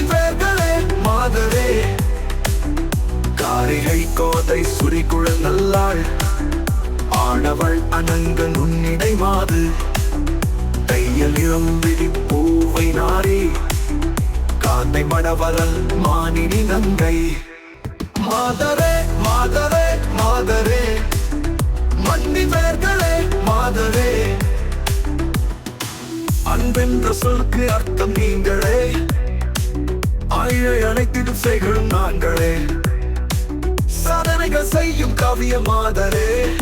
மதிப்பேர்களே மாதரே. காரிகை கோதை சுரிக்குழல் நல்லாள். ஆடவள் அனங்க நுண்ணிடை மாது. தையல் இளம் பூவை நாரி காந்தை மடவலல் மானினி நங்கை. மாதரே மாதரே மாதரே. மன்னிவேர்களே மாதரே. அன்பென்ற சொல்க்கு அர்த்தம் நீங்களே. ஆயிழை அனைத்திடும் நாங்களே. சாதனைகள் செய்யும் காவிய மாதரே.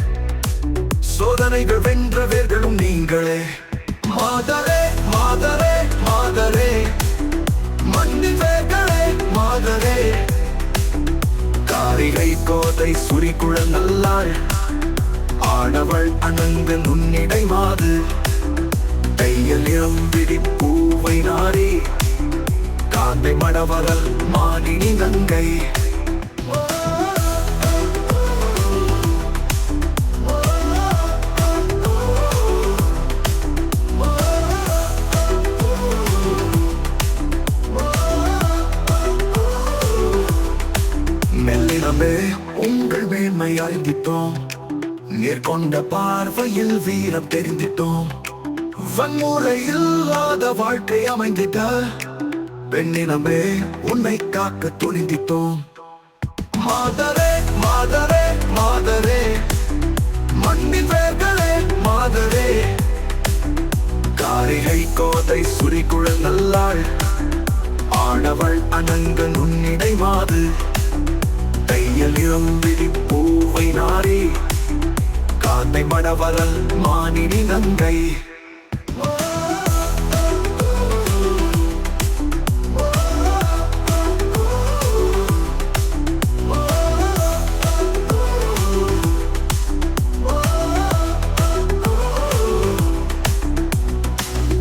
சோதனைகள் வென்ற வேர்களும் நீங்களே. மாதரே மாதரே மாதரே. மண்ணின் வேர்களே மாதரே. காரிகை கோதை சுரிகுழல் நல்லாள் ஆடவள் அணங்க நுண்ணிடை மாது. கையில் இளம்பிடி பூவை காந்தை மணவரல் மானினி நங்கை மெல்லினமே உங்கள் மேன்மை அறிந்திட்டோம். நேர்கொண்ட பார்வையில் வீரம் தெரிந்திட்டோம். வன்முறை இல்லாத வாழ்க்கை அமைந்திட்ட பெண்ணினமே உன்னை காக்க துணிந்திட்டோம். மாதரே மாதரே மாதரே. மண்ணின் வேர்களே மாதரே. காரிகை கோதை சுரிகுழல் நல்லாள். ஆடவள் அனங்க நுண்ணிடை மாது. தையல் இளம்பிடி பூவை நாரி காந்தை மடவரல் மானினி நங்கை.